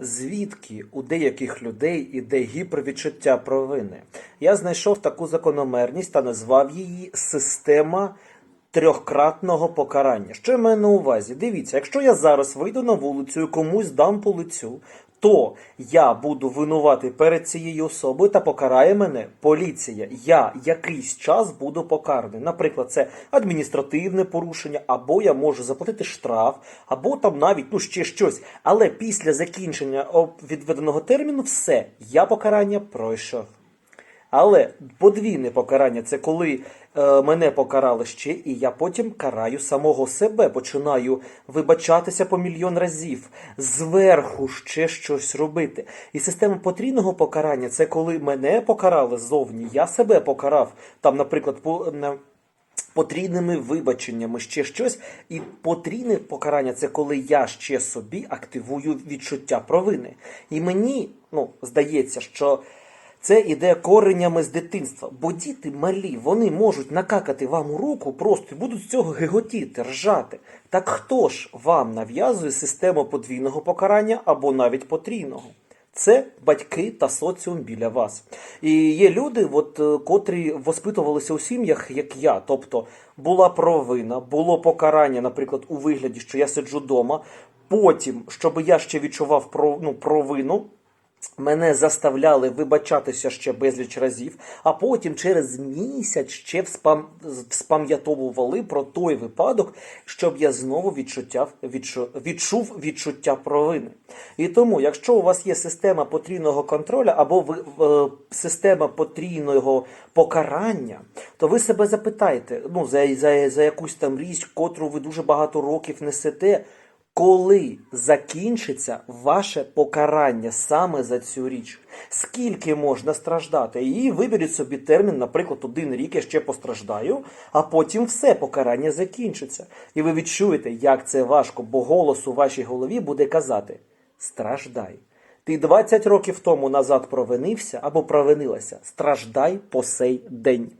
Звідки у деяких людей іде гіпервідчуття провини? Я знайшов таку закономерність та назвав її система трьохкратного покарання. Що я маю на увазі? Дивіться, якщо я зараз вийду на вулицю і комусь дам по лицю, то я буду винувати перед цією особою та покарає мене поліція. Я якийсь час буду покараний. Наприклад, це адміністративне порушення, або я можу заплатити штраф, або там навіть ну ще щось. Але після закінчення відведеного терміну все, я покарання пройшов. Але подвійне покарання це коли е, мене покарали ще, і я потім караю самого себе, починаю вибачатися по мільйон разів, зверху ще щось робити. І система потрійного покарання це коли мене покарали ззовні, я себе покарав. Там, наприклад, по потрійними вибаченнями, ще щось. І потрійне покарання це коли я ще собі активую відчуття провини. І мені ну, здається, що це іде коренями з дитинства. Бо діти малі, вони можуть накакати вам у руку просто і будуть з цього гиготіти, ржати. Так хто ж вам нав'язує систему подвійного покарання або навіть потрійного? Це батьки та соціум біля вас. І є люди, от, е, котрі воспитувалися у сім'ях, як я. Тобто була провина, було покарання, наприклад, у вигляді, що я сиджу вдома. Потім, щоб я ще відчував ну, провину, Мене заставляли вибачатися ще безліч разів, а потім через місяць ще вспам... вспам'ятовували про той випадок, щоб я знову відчуття... відчу... відчув відчуття провини. І тому, якщо у вас є система потрійного контролю або ви... е, система потрійного покарання, то ви себе запитайте, ну, за, за, за якусь там річ, котру ви дуже багато років несете, коли закінчиться ваше покарання саме за цю річ? Скільки можна страждати? І виберіть собі термін, наприклад, один рік я ще постраждаю, а потім все покарання закінчиться. І ви відчуєте, як це важко, бо голос у вашій голові буде казати: страждай. Ти 20 років тому назад провинився або провинилася. Страждай по сей день.